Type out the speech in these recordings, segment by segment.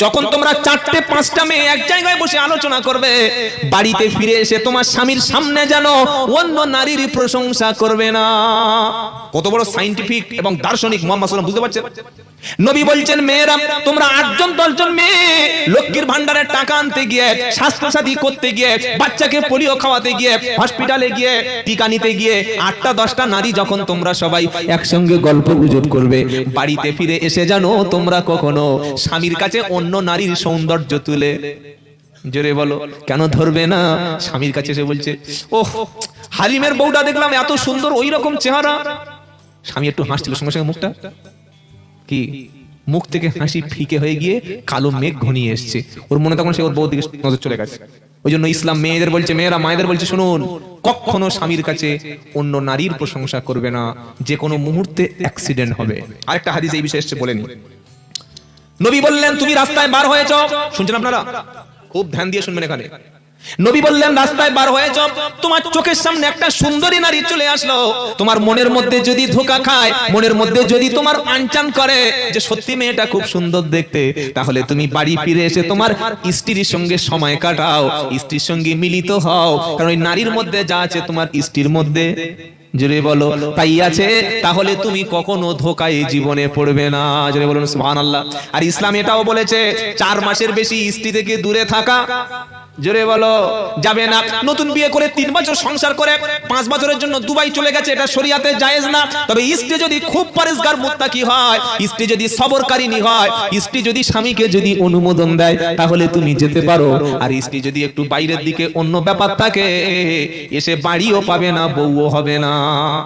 যখন তোমরা চারটে পাঁচটা মেয়ে এক জায়গায় বসে আলোচনা করবে বাড়িতে ফিরে এসে তোমার স্বামীর সামনে যেন অন্য নারীর প্রশংসা করবে না। কত বড় সাইন্টিফিক এবং দার্শনিক মোহাম্মদ সাল্লাম বুঝতে পারছেন? নবী বলছেন মেয়েরা তোমরা আটজন দশজন মেয়ে লক্ষ্মীর ভান্ডারের টাকা আনতে গিয়ে স্বাস্থ্যসাথী করতে গিয়ে বাচ্চাকে পোলিও খাওয়াতে গিয়ে হসপিটালে গিয়ে টিকা নিতে গিয়ে আটটা দশটা নারী যখন তোমরা সবাই একসঙ্গে গল্প গুজব করবে বাড়িতে ফিরে এসে জানো তোমরা কখনো স্বামীর কাছে অন্য নারীর সৌন্দর্য তুলে। জোরে বলো, কেন ধরবে না? স্বামীর কাছে এসে বলছে, ওহ, হালিমের বউটা দেখলাম এত সুন্দর ওই রকম চেহারা। স্বামী একটু হাসছিল, সঙ্গে সঙ্গে মুখটা। কি? মুখ থেকে হাসি ফিকে হয়ে গিয়ে কালো মেঘ ঘনিয়ে এসছে। ওর মনে তখন সে ওর বউ দিকে নজর চলে গেছে। ওই জন্য ইসলাম মেয়েদের বলছে, মেয়েরা, মায়েদের বলছে, শুনুন, কখনো স্বামীর কাছে অন্য নারীর প্রশংসা করবে না। যে কোনো মুহূর্তে অ্যাক্সিডেন্ট হবে। আরেকটা হাদিস এই বিষয়ে এসছে, বলে নি। নবী বললেন, তুমি রাস্তায় বার হয়েছ। শুনছেন আপনারা? খুব ধ্যান দিয়ে শুনবেন এখানে। নবী বললেন, রাস্তায় বার হয়েছ। তোমার চোখের সামনে একটা সুন্দরী নারী চলে আসলো। তোমার মনের মধ্যে যদি ধোকা খায়, মনের মধ্যে যদি তোমার আনচান করে যে সত্যি মেয়েটা খুব সুন্দর দেখতে, তাহলে তুমি বাড়ি ফিরে এসে তোমার স্ত্রীর সঙ্গে সময় কাটাও, স্ত্রীর সঙ্গে মিলিত হও। কারণ ওই নারীর মধ্যে যা আছে তোমার স্ত্রীর মধ্যে। জোরে বলো, তাই আছে? তাহলে তুমি কখনো ধোকায় জীবনে পড়বে না। জোরে বলুন, সুবহানাল্লাহ। আর ইসলাম এটাও বলেছে, চার মাসের বেশি স্ত্রী থেকে দূরে থাকা জোরে বলো, যাবে না। নতুন বিয়ে করে তিন বছর সংসার করে, পাঁচ বছরের জন্য দুবাই চলে গেছে, এটা শরিয়াতে জায়েজ না। তবে স্ত্রী যদি খুব পরিষ্কার মুত্তাকি হয়, স্ত্রী যদি সবরকারিনী হয়, স্ত্রী যদি স্বামীকে যদি অনুমোদন দেয়, তাহলে তুমি যেতে পারো। আর স্ত্রী যদি একটু বাইরের দিকে অন্য ব্যাপার থাকে, এসে বাড়িও পাবে না, বউও হবে না।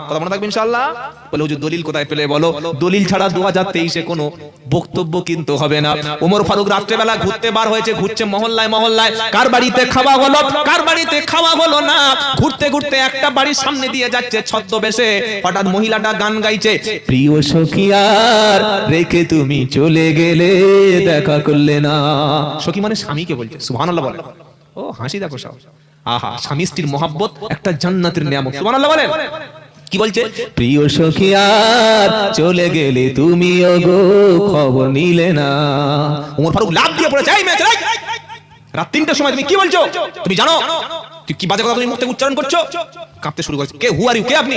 কথা মনে থাকবে ইনশাআল্লাহ? বলে হুজুর, দলিল কোথায় পেলে বলো? দলিল ছাড়া দু হাজার তেইশে কোনো বক্তব্য কিন্তু হবে না। ওমর ফারুক রাত্রেবেলা ঘুরতে বার হয়েছে, ঘুরছে মহল্লায় মহল্লায়। কার বাড়িতে খাওয়া হলো, কার বাড়িতে খাওয়া হলো না? ঘুরতে ঘুরতে একটা বাড়ির সামনে দিয়ে যাচ্ছে ছদ্মবেশে। হঠাৎ মহিলাটা গান গাইছে, প্রিয় সখিয়ার, রেখে তুমি চলে গেলে দেখা করলে না। সখী মানে স্বামীকে বলছে, সুবহানাল্লাহ বলে। ও, হাসি দেখো সব। আহা, স্বামী স্ত্রীর মহাব্বত একটা জান্নাতের নিয়ামত, সুবহানাল্লাহ বলেন। কি বলছে? প্রিয় সখী আর চলে গেলে তুমি গো খবর নিলে না। ওমর ফারুক লাভ দিয়ে পড়েছে, এই মেয়ে! রাত তিনটার সময় তুমি কি বলছো? তুমি জানো? তুই কি বাজে কথা তুমি মুখ থেকে উচ্চারণ করছ? কাঁপতে শুরু করেছে। কে হু আর ইউ কে আপনি?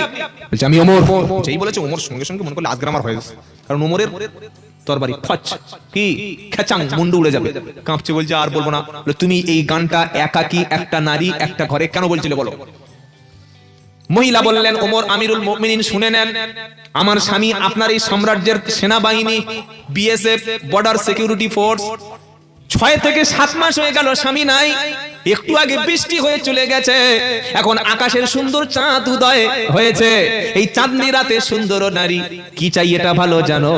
বলছে, আমি ওমর। যেই বলেছে, ওমর সঙ্গে সঙ্গে মনে করলে আজকে আমার হয়ে গেছে। কারণ ওমরের তরবারি খচ, কি খেচাং, মুন্ডু উড়ে যাবে। কাঁপছে, বলছে, আর বলব না। তুমি এই গানটা একাকি, একটা নারী, একটা ঘরে কেন বলছিলে বলো? মহিলা বললেন, ওমর, আমিরুল মুমিনিন, শুনে নেন। আমার স্বামী আপনার এই সাম্রাজ্যের সেনাবাহিনী বিএসএফ বর্ডার সিকিউরিটি ফোর্স ছয় থেকে সাত মাস হয়ে গেল, স্বামী নাই। একটু আগে বৃষ্টি হয়ে চলে গেছে। এখন আকাশের সুন্দর চাঁদ উদয় হয়েছে। এই চাঁদনি রাতে সুন্দর নারী। কি চাই এটা ভালো জানো?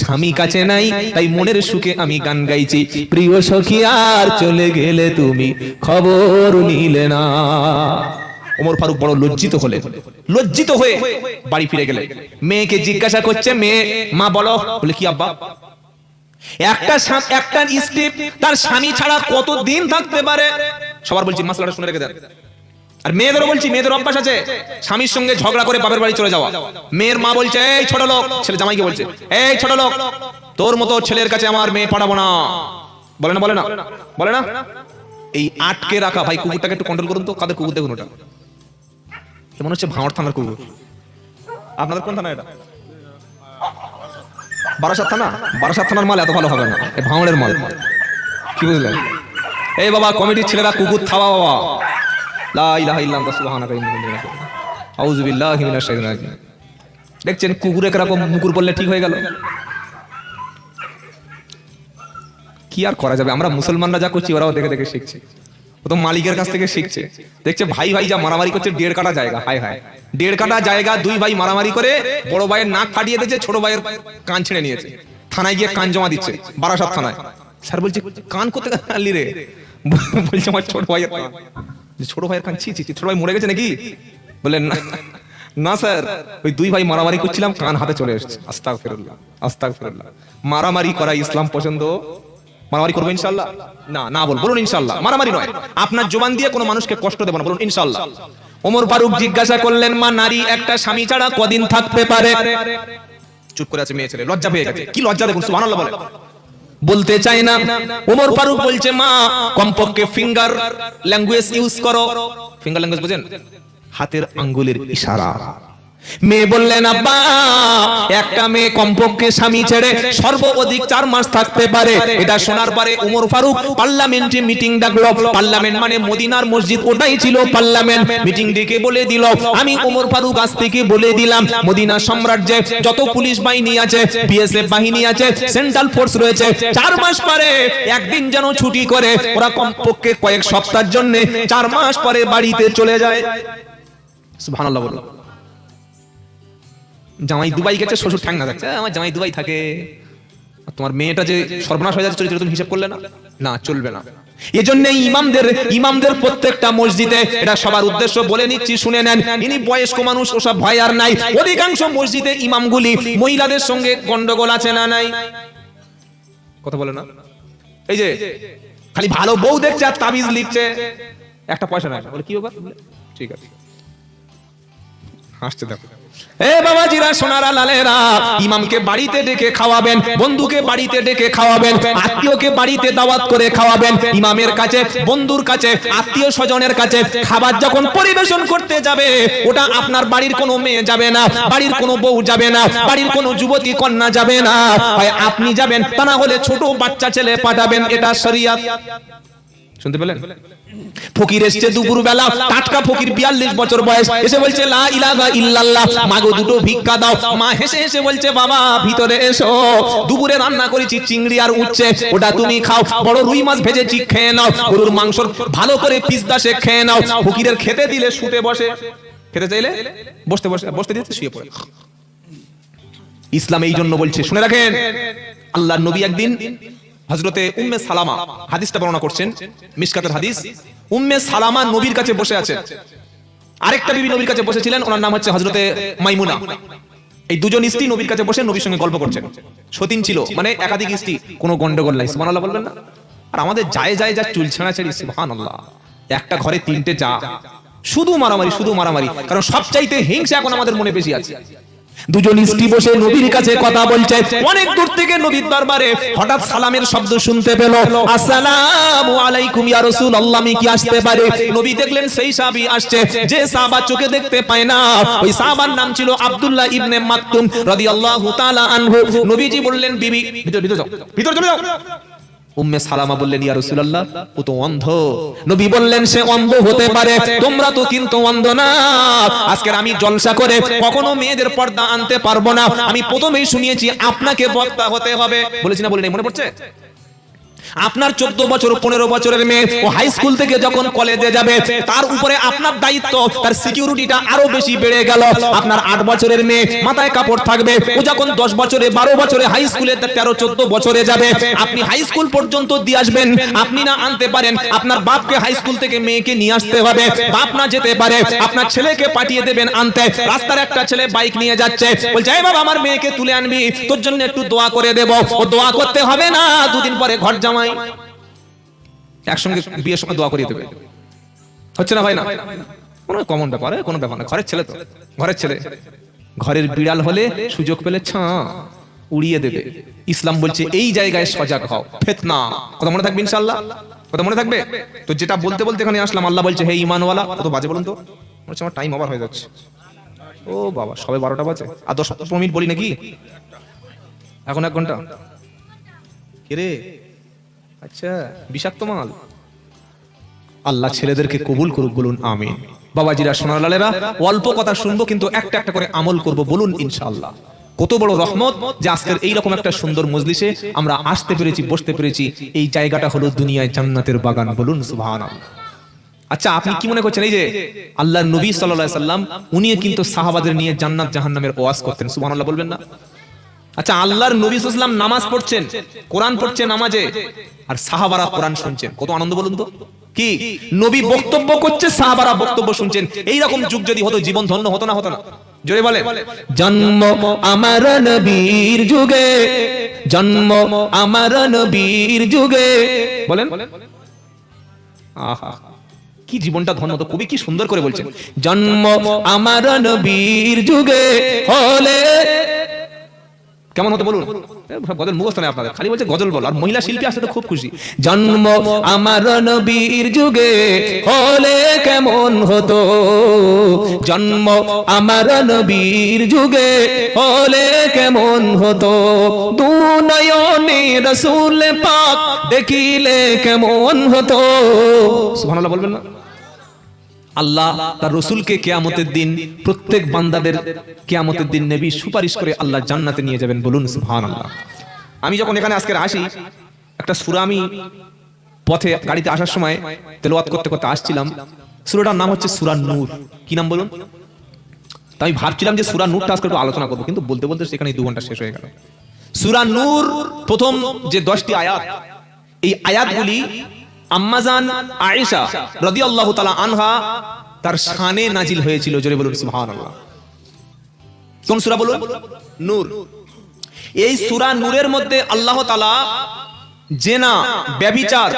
স্বামী কাছে নাই, তাই মনের সুখে আমি গান গাইছি। প্রিয় সখী, আর চলে গেলে তুমি খবর নিলে না। ওমর ফারুক বড় লজ্জিত হলেন লজ্জিত হয়ে বাড়ি ফিরে গেলেন মেয়েকে জিজ্ঞাসা করছে, মেয়ে, মা বলো। বলে, কি আব্বা? একটা একটা স্ত্রী তার স্বামী ছাড়া কত দিন থাকতে পারে? সবার বলছি, মাসলাটা শুনে রেখে দেন। আর মেয়েদেরও বলছি, মেয়েদের অভ্যাস আছে। স্বামীর সঙ্গে ঝগড়া করে বাপের বাড়ি চলে যাওয়া। মেয়ের মা বলছে, এই ছোট লোক, ছেলে জামাইকে বলছে, এই ছোট লোক, তোর মতো ছেলের কাছে আমার মেয়ে পাঠাবো না। বলে না বলে না বলে না? এই আটকে রাখা, ভাই কুকুরটাকে একটু কন্ট্রোল করুন তো, কাদের কুকুর দেখুন ওটা? মনে হচ্ছে ভাঙড় থানার কুকুর। আপনাদের কোন থানা এটা? বারাসাত থানা? বারাসাত থানার মাল এত ভালো হবে না। এ ভাঙড়ের মাল। কি বুঝলেন? এই বাবা, কমিটির ছেলেরা কুকুর থাবা বাবা। দেখছেন কুকুরে কীরকম মুকুর বললে ঠিক হয়ে গেল? কি আর করা যাবে? আমরা মুসলমানরা যা করছি, ওরাও দেখে দেখে শিখছে। ও তো মালিকের কাছ থেকে শিখছে। দেখছে ভাই ভাই যা মারামারি করছে দেড় কাটা জায়গা হায় হায়। দেড় কাটা জায়গা দুই ভাই মারামারি করে বড় ভাইয়ের নাক ফাটিয়ে দিয়েছে ছোট ভাইয়ের কান ছিঁড়ে নিয়েছে। থানায় গিয়ে কান জমা দিচ্ছে বারাসাত থানায়। স্যার বলছে কান করতে আনলি রে? বলছে আমার ছোট ভাইয়ের কান। ছোট ভাইয়ের কান ছি ছি ছি, ছোট ভাই মরে গেছে নাকি? বললেন না না স্যার ওই দুই ভাই মারামারি করছিলাম কান হাতে চলে এসেছে। আস্তাক ফেরুল্লাহ আস্তাক ফেরুল্লাহ মারামারি করা ইসলাম পছন্দ? মারামারি করব ইনশাল্লাহ? না না বল বলুন ইনশাল্লাহ। মারামারি নয়। আপনার জবান দিয়ে কোনো মানুষকে কষ্ট দেবো না। বলুন ইনশাল্লাহ। ওমর ফারুক জিজ্ঞাসা করলেন, মা, নারী একটা স্বামী ছাড়া কদিন থাকতে পারে? চুপ করে আছে মেয়ে ছেলে, লজ্জা পেয়ে গেছে। কি লজ্জা দেখুন, সুবহানাল্লাহ বলে বলতে চায় না। ওমর ফারুক বলছে, মা, কমপক্ষে ফিঙ্গার ল্যাঙ্গুয়েজ ইউজ করো। ফিঙ্গার ল্যাঙ্গুয়েজ বুঝেন? হাতের আঙ্গুলের ইশারা। মেয়ে বললেন, আব্বা, একটা মেয়ে কমপক্ষে স্বামী ছেড়ে সর্ব অধিক চার মাস থাকতে পারে। এটা শোনার পরে উমর ফারুক পার্লামেন্টে মিটিং ডাকলো পার্লামেন্ট মানে মদিনার মসজিদ, ওটাই ছিল পার্লামেন্ট। মিটিং ডেকে বলে দিল, আমি উমর ফারুক আজ থেকে বলে দিলাম, মদিনা সাম্রাজ্যে যত পুলিশ বাহিনী আছে বিএসএফ বাহিনী আছে সেন্ট্রাল ফোর্স রয়েছে, চার মাস পরে একদিন যেন ছুটি করে, ওরা কমপক্ষে কয়েক সপ্তাহের জন্য চার মাস পরে বাড়িতে চলে যায়। সুবহানাল্লাহ বলুন। জামাই দুবাই গেছে শ্বশুর ঠ্যাং না যাচ্ছে আমার জামাই দুবাই থাকে। তোমার মেয়েটা যে সর্বনাশ হয়ে যাচ্ছে চরিত্র তুমি হিসাব করলে না? না চলবে না। এজন্য ইমামদের ইমামদের প্রত্যেকটা মসজিদে এটা সবার উদ্দেশ্য বলে নিচ্ছি শুনে নেন। ইনি বয়স্ক মানুষ ওসব ভয় আর নাই। অধিকাংশ মসজিদে ইমামগুলি মহিলাদের সঙ্গে গন্ডগোল আছে না নাই? কথা বলে না? এই যে খালি ভালো বউ দেখছে আর তাবিজ লিখছে। একটা পয়সা নাই বলে কি ব্যাপার? ঠিক আছে। হাসতে দেখো এ বাবাজিরা, সোনারা, লালেরা, ইমামকে বাড়িতে ডেকে খাওয়াবেন, বন্ধুকে বাড়িতে ডেকে খাওয়াবেন, আত্মীয়কে বাড়িতে দাওয়াত করে খাওয়াবেন, ইমামের কাছে, বন্ধুর কাছে, আত্মীয় স্বজনের কাছে খাবার যখন পরিবেশন করতে যাবে, ওটা আপনার বাড়ির কোনো মেয়ে যাবে না, বাড়ির কোনো বউ যাবে না, বাড়ির কোনো যুবতী কন্যা যাবে না। হয় আপনি যাবেন, তা না হলে ছোট বাচ্চা ছেলে পাঠাবেন, এটা শরিয়াত। শুনতে পেলেন? ফকির এসছে দুপুর বেলা টাটকা ফকির বিয়াল্লিশ বছর বয়স। এসে বলছে, লা ইলাহা ইল্লাল্লাহ, মাগো দুটো ভিক্ষা দাও। মা হেসে হেসে বলছে, বাবা, ভিতরে এসো। দুপুরে রান্না করেছি চিংড়ি আর উচ্ছে। ওটা তুমি খাও। বড় রুই মাছ ভেজেছি, খেয়ে নাও। গরুর মাংস ভালো করে পিস দাসে খেয়ে নাও। ফকিরের খেতে দিলে শুতে বসে। খেতে চাইলে বসতে বসে, বসতে দিতে শুয়ে পড়ে। ইসলাম এই জন্য বলছে, শুনে রাখেন আল্লাহ নবী একদিন হজরতে উম্মে সালামা হাদিসটা বর্ণনা করছেন, মিসকাতের হাদিস, উম্মে সালামা নবীর কাছে বসে আছেন আরেকটা বিবি নবীর কাছে বসেছিলেন, ওনার নাম হচ্ছে হজরতে মাইমুনা। এই দুজন স্ত্রী নবীর কাছে বসে নবীর সঙ্গে গল্প করছেন। সতীন ছিল মানে একাধিক স্ত্রী, কোনো গন্ডগোল নাই, সুবহানাল্লাহ বলবেন না। আর আমাদের যায় যায় যা চুল ছেঁড়াছেড়ি, সুবহানাল্লাহ। একটা ঘরে তিনটে যা, শুধু মারামারি শুধু মারামারি, কারণ সবচাইতে হিংসা এখন আমাদের মনে বেশি আছে। দুজন স্ত্রী বসে নবীর কাছে কথা বলছে অনেক দূর থেকে নবীর দরবারে হঠাৎ সালামের শব্দ শুনতে পেল আসসালামু আলাইকুম ইয়া রাসূলুল্লাহ আমি কি আসতে পারে নবী দেখলেন সেই সাহাবী আসছে যে সাহাবা চোখে দেখতে পায় না ওই সাহাবার নাম ছিল আব্দুল্লাহ ইবনে মাকতুম রাদিয়াল্লাহু তাআলা আনহু নবীজি বললেন বিবি ভিতর ভিতর যাও ভিতর চলে যাও উম্মে সালামা বললেন, ইয়া রাসূলুল্লাহ, ও তো অন্ধ। নবী বললেন, সে অন্ধ হতে পারে, তোমরা তো কিন্তু অন্ধ না। আজকে আমি জলসা করে কখনো মেয়েদের পর্দা আনতে পারব না। আমি প্রথমেই শুনিয়েছি, আপনাকে বক্তা হতে হবে। বলেছি না মনে পড়ছে? আপনার চোদ্দ বছর, পনেরো বছরের মেয়ে ও হাই স্কুল থেকে যখন কলেজে যাবে, তার উপরে আপনার দায়িত্ব, তার সিকিউরিটিটা আরও বেশি বেড়ে গেল। আপনার আট বছরের মেয়ে মাথায় কাপড় থাকবে, ও যখন দশ বছরে, বারো বছরে হাই স্কুলে তেরো, চোদ্দ বছরে যাবে। আপনি হাই স্কুল পর্যন্ত দিয়ে আসবেন, আপনি না আনতে পারেন, আপনার বাপকে হাই স্কুল থেকে মেয়েকে নিয়ে আসতে হবে। বাপ না যেতে পারে, আপনার ছেলেকে পাঠিয়ে দেবেন আনতে। রাস্তার একটা ছেলে বাইক নিয়ে যাচ্ছে, বলছে, এই বাবা, আমার মেয়েকে তুলে আনবি, তোর জন্য একটু দোয়া করে দেব। ও দোয়া করতে হবে না, দুদিন পরে ঘর জামাই একসঙ্গে বিয়ের সময় দোয়া করিয়ে দেবে। হচ্ছে না ভাই না? কোনো কমন ব্যাপার, কোনো ব্যাপার না। ঘরের ছেলে তো। ঘরের ছেলে। ঘরের বিড়াল হলে সুযোগ পেলে ছা, উড়িয়ে দেবে। ইসলাম বলছে, এই জায়গায় সজাগ হও। ফেতনা। কথা মনে থাকবে ইনশাল্লাহ কথা মনে থাকবে? তো যেটা বলতে বলতে এখানে আসলাম, আল্লাহ বলছে, হে ইমানওয়ালা কত বাজে বলুন তো? হচ্ছে আমার টাইম ওভার হয়ে যাচ্ছে। ও বাবা, সবে বারোটা বাজে। আর দশ পনেরো মিনিট বলি নাকি? এখন এক ঘণ্টা। রে? আচ্ছা বিষাক্ত মাল। আল্লাহ ছেলেদেরকে কবুল করুক বলুন আমিন। বাবাজিরা সোনালালেরা অল্প কথা শুনব কিন্তু একটা একটা করে আমল করব বলুন ইনশাআল্লাহ। কত বড় রহমত যে আজকের এইরকম একটা সুন্দর মজলিসে আমরা আসতে পেরেছি বসতে পেরেছি। এই জায়গাটা হলো দুনিয়ায় জান্নাতের বাগান বলুন সুবহানাল্লাহ। আচ্ছা আপনি কি মনে করছেন এই যে আল্লাহ নবী সাল্লাল্লাহু সাল্লাম উনি কিন্তু সাহাবাদের নিয়ে জান্নাত জাহান্নামের ওয়াজ করতেন সুবহানাল্লাহ বলবেন না? আচ্ছা আল্লাহর নবী সাল্লাম নামাজ পড়ছেন, কোরআন পড়ছেন নামাজে, আর সাহাবারা কোরআন শুনছেন। কত আনন্দ বলুন তো? কি? নবী বক্তব্য করছে, সাহাবারা বক্তব্য শুনছেন। এই রকম যুগ যদি হতো, জীবন ধন্য হতো না হতো না? জোরে বলে জন্ম আমার নবীর যুগে, জন্ম আমার নবীর যুগে। বলেন। আহা, কি জীবনটা ধন্য তো, কবি কি সুন্দর করে বলছেন। জন্ম আমার নবীর যুগে হলে কেমন হতো বলুন? গজল মুখস্থ নেই আপনাদের। খালি বলছে গজল বল, আর মহিলা শিল্পী আসতে তো খুব খুশি। জন্ম আমার নবীর যুগে হলে কেমন হতো? জন্ম আমার নবীর যুগে হলে কেমন হতো? দু নয়নে রসুল পাক দেখিলে কেমন হতো? সুবহানাল্লাহ বলবেন না? আল্লাহ তার রসুলকে কেয়ামতের দিন প্রত্যেক বান্দাদের কেয়ামতের দিন নবী সুপারিশ করে আল্লাহ জান্নাতে নিয়ে যাবেন বলুন সুবহান আল্লাহ আমি যখন এখানে আজকে আসি, একটা সুরা আমি পথে গাড়িতে আসার সময় তেলোয়াত করতে করতে আসছিলাম। সুরাটার নাম হচ্ছে সুরা নূর। কি নাম বলুন? তো আমি ভাবছিলাম যে সুরা নূরটা আজকে একটু আলোচনা করব, কিন্তু বলতে বলতে সেখানে দু ঘণ্টা শেষ হয়ে গেল। সুরা নূর প্রথম যে দশটি আয়াত, এই আয়াতগুলি আম্মাজান আয়েশা রাদিয়াল্লাহু তাআলা আনহা তার শানে নাজিল হয়েছিল, জোরে বলুন, সুবহানাল্লাহ। কোন সূরা বলুন? নূর। এই সূরা নূরের মধ্যে আল্লাহ তাআলা জেনা ব্যভিচার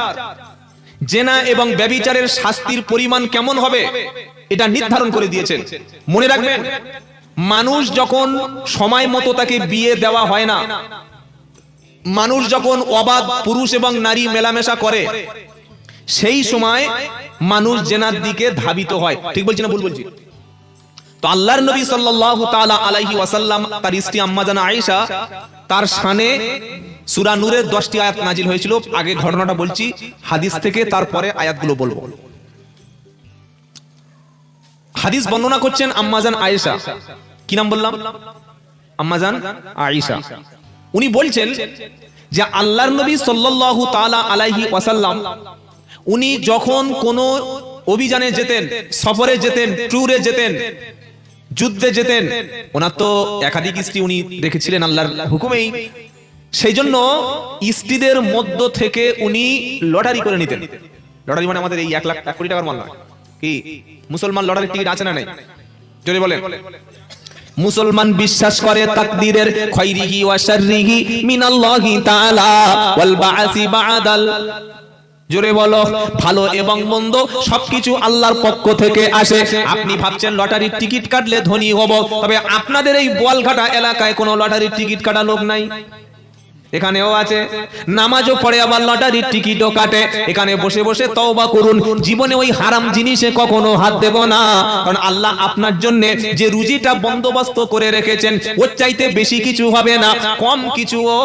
জেনা এবং ব্যভিচারের শাস্তির পরিমাণ কেমন হবে, এটা নির্ধারণ করে দিয়েছেন। মনে রাখবেন, মানুষ যখন সময় মতো তাকে বিয়ে দেওয়া হয় না, মানুষ যখন অবাধ পুরুষ এবং নারী মেলামেশা করে সেই সময় মানুষ জেনার দিকে ধাবিত হয়। ঠিক বলছি না ভুল বলছি? তো আল্লাহর নবী সাল্লাল্লাহু তাআলা আলাইহি ওয়াসাল্লাম, তার স্ত্রী আম্মা জানা আয়েশা, তার শানে সূরা নূরের 10টি আয়াত নাজিল হয়েছিল। আগে ঘটনাটা বলছি, হাদিস থেকে তারপরে আয়াতগুলো বলব। হাদিস বর্ণনা করছেন আম্মাজান আয়েশা। কি নাম বললাম? আম্মাজান আয়েশা। উনি বলছেন যে আল্লাহর নবী সাল্লাল্লাহু তাআলা আলাইহি ওয়াসাল্লাম উনি যখন কোন অভিযানে যেতেন, সফরে যেতেন, ট্যুরে যেতেন, যুদ্ধে যেতেন, ওনার তো একাধিক স্ত্রী উনি রেখেছিলেন আল্লাহর হুকুমেই। সেই জন্য স্ত্রীদের মধ্য থেকে উনি লটারি করে নিতেন। লটারি মানে আমাদের এই এক লাখ এক কোটি টাকার মাল নয়। কি? মুসলমান লটারির টিকিট আছে না নাই? জোরে বলেন। মুসলমান বিশ্বাস করে তাকদীরের খৈরিহি ওয়া শাররিহি মিনাল্লাহি তাআলা ওয়াল বাআসি বাদাল জোরে বলো, ভালো এবং মন্দ সবকিছু আল্লাহর পক্ষ থেকে আসে। আপনি ভাবছেন লটারির টিকিট কাটলে ধনী হব, তবে আপনাদের এই বোয়ালঘাটা এলাকায় কোনো লটারির টিকিট কাটা লোক নাই। এখানেও আছে, নামাজও পড়ে আবার লটারির টিকিটও কাটে। এখানে বসে বসে তওবা করুন, জীবনে ওই হারাম জিনিসে কখনো হাত দেব না। কারণ আল্লাহ আপনার জন্য যে রুজিটা বন্দোবস্ত করে রেখেছেন, ওর চাইতে বেশি কিছু হবে না, কম কিছুও।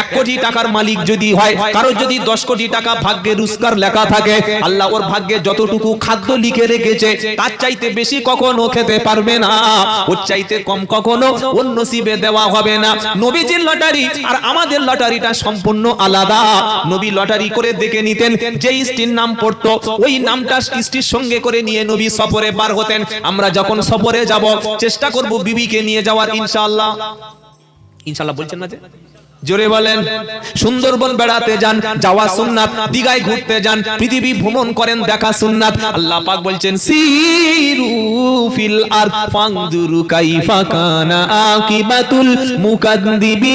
এক কোটি টাকার মালিক যদি হয় কারও যদি দশ কোটি টাকা ভাগ্যে রুজগার লেখা থাকে, আল্লাহ ওর ভাগ্যে যতটুকু খাদ্য লিখে রেখেছে, তার চাইতে বেশি কখনো খেতে পারবে না। ওর চাইতে কম কখনো ওর নসিবে দেওয়া হবে না। নবীজির লটারি আর আমাদের লটারিটা সম্পূর্ণ আলাদা। নবী লটারি করে দেখে নিতেন, যে স্ত্রীর নাম পড়তো, ওই নামটা স্ত্রীর সঙ্গে করে নিয়ে নবী সফরে বার হতেন। আমরা যখন সফরে যাব, চেষ্টা করব বিবিকে নিয়ে যাওয়ার, ইনশাআল্লাহ। ইনশাআল্লাহ বলছেন না যে? জোরে বলেন, সুন্দরবন বেড়াতে যান, যাওয়া সুন্নাত, দিঘায় ঘুরতে যান, পৃথিবী ভ্রমণ করেন, দেখা সুন্নাত। আল্লাহ পাক বলছেন, সিরু ফিল আর ফাংদুরু কাইফা কানা আকিবাতুল মুকাদ্দিবিন।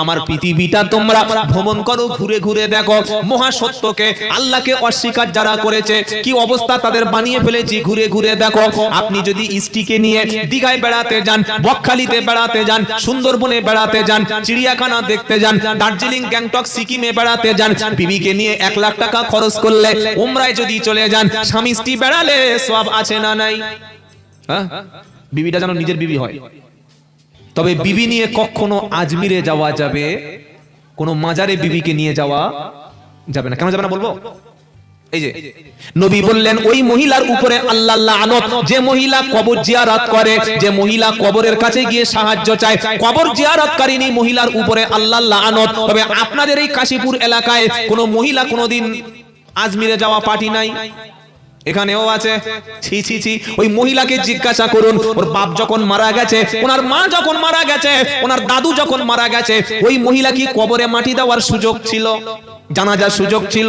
আমার পৃথিবীটা তোমরা ভ্রমণ করো, ঘুরে ঘুরে দেখো। মহা সত্যকে আল্লাহকে অস্বীকার যারা করেছে, কি অবস্থা তাদের বানিয়ে ফেলেছি, ঘুরে ঘুরে দেখো। আপনি যদি স্ত্রীকে নিয়ে দিঘায় বেড়াতে যান, বকখালিতে বেড়াতে যান, সুন্দরবনে বেড়াতে যান, চিড়িয়াখানা দেখতে যান, দার্জিলিং, গ্যাংটক, সিকিমে বেড়াতে যান। বিবিকে নিয়ে এক লাখ টাকা খরচ করলে উমরায় যদি চলে যান, স্বামী স্ত্রী বেড়ালে সব আছে না নাই? হ্যাঁ? বিবিটা যেন নিজের বিবি হয়। তবে বিবি নিয়ে কখনো আজমিরে যাওয়া যাবে? কোনো মাজারে বিবিকে নিয়ে যাওয়া যাবে না। কেন যাবে না বলব? এই যে নবী বললেন ওই মহিলার উপরে আল্লাহ লানত। যে মহিলা কবর জিয়ারত করে যে মহিলা কবরের কাছে গিয়ে সাহায্য চায় কবর জিয়ারতকারিনী মহিলার উপরে আল্লাহ লানত। তবে আপনাদের এই কাশীপুর এলাকায় কোনো মহিলা কোনোদিন আজমিরে যাওয়া পার্টি নাই? এখানেও আছে? ছি ছি ছি। ওই মহিলাকে জিজ্ঞাসা করুন ওর বাপ যখন মারা গেছে ওনার মা যখন মারা গেছে ওনার দাদু যখন মারা গেছে ওই মহিলা কি কবরে মাটি দেওয়ার সুযোগ ছিল? জানাজার সুযোগ ছিল।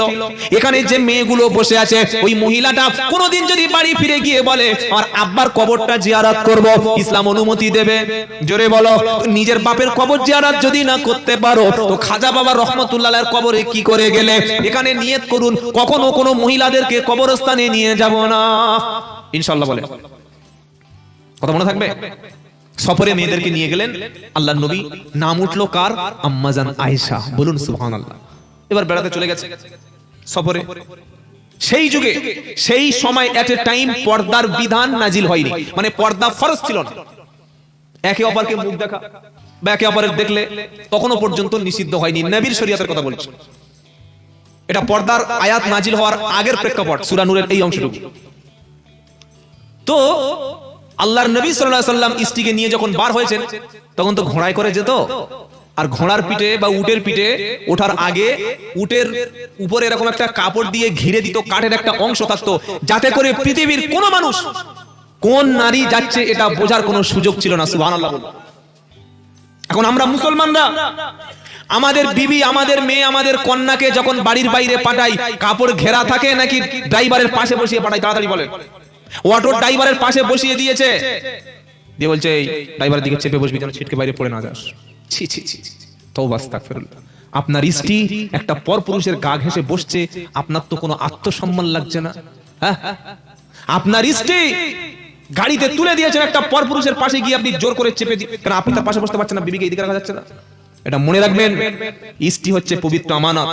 এখানে যে মেয়েগুলো বসে আছে, ওই মহিলাটা কোনোদিন যদি বাড়ি ফিরে গিয়ে বলে আমার আব্বার কবরটা জিয়ারাত করব, ইসলাম অনুমতি দেবে। জোরে বলো, নিজের বাপের কবর জিয়ারাত যদি না করতে পারো, তো খাজা বাবা রহমতুল্লাহের কবরে কি করে গেলে? এখানে নিয়ত করুন, কখনো কোনো মহিলাদেরকে কবরস্থানে নিয়ে যাব না। ইনশাল্লাহ বলে। কথা মনে থাকবে? সফরে মেয়েদেরকে নিয়ে গেলেন আল্লাহ নবী। নাম উঠল কার? আম্মাজান আয়েশা। বলুন সুবহান আল্লাহ এবার বেড়াতে চলে গেছে। সফরে। সেই যুগে, সেই সময় এট এ টাইম পর্দার বিধান নাজিল হয়নি। মানে পর্দা ফরজ ছিল না। একে অপরকে মুখ দেখা বা একে অপরের দেখলে তখনও পর্যন্ত নিষিদ্ধ হয়নি। নবীর শরীয়তের কথা বলছি। এটা পর্দার আয়াত নাজিল হওয়ার আগের প্রেক্ষাপট, সূরা নূরের এই অংশটুকু। তো আল্লাহর নবী আলাইহি সাল্লাম স্ত্রীকে নিয়ে যখন বার হয়েছেন, তখন তো ঘোড়ায় করে যেত। আর ঘোড়ার পিঠে বা উটের পিঠে ওঠার আগে উটের উপরে এরকম একটা কাপড় দিয়ে ঘিরে দিত, কাঠের একটা অংশ থাকতো, যাতে করে পৃথিবীর কোনো মানুষ, কোন নারী যাচ্ছে এটা বোঝার কোনো সুযোগ ছিল না, সুবহানাল্লাহ এখন আমরা মুসলমানরা, আমাদের বিবি, আমাদের মেয়ে, আমাদের কন্যাকে যখন বাড়ির বাইরে পাঠাই, কাপড় ঘেরা থাকে নাকি ড্রাইভারের পাশে বসিয়ে পাঠাই, তাড়াতাড়ি বলেন। অটোর ড্রাইভারের পাশে বসিয়ে দিয়েছে। দিয়ে বলছে, এই, ড্রাইভারের দিকে চেপে বসবি যেন, ছিটকে বাইরে পড়ে না যাস। ছি ছি ছি আপনার স্ত্রী একটা পরপুরুষের গা ঘেঁষে বসছে, আপনার তো কোনো আত্মসম্মান লাগছে না। হ্যাঁ? আপনার স্ত্রী গাড়িতে তুলে দিয়েছেন একটা পরপুরুষের পাশে গিয়ে আপনি জোর করে চেপে দিয়ে কারণ আপনি তার পাশে বসতে পারছেন না? বিবিকে এদিকে রাখা যাচ্ছে না? এটা মনে রাখবেন, স্ত্রী হচ্ছে পবিত্র আমানত।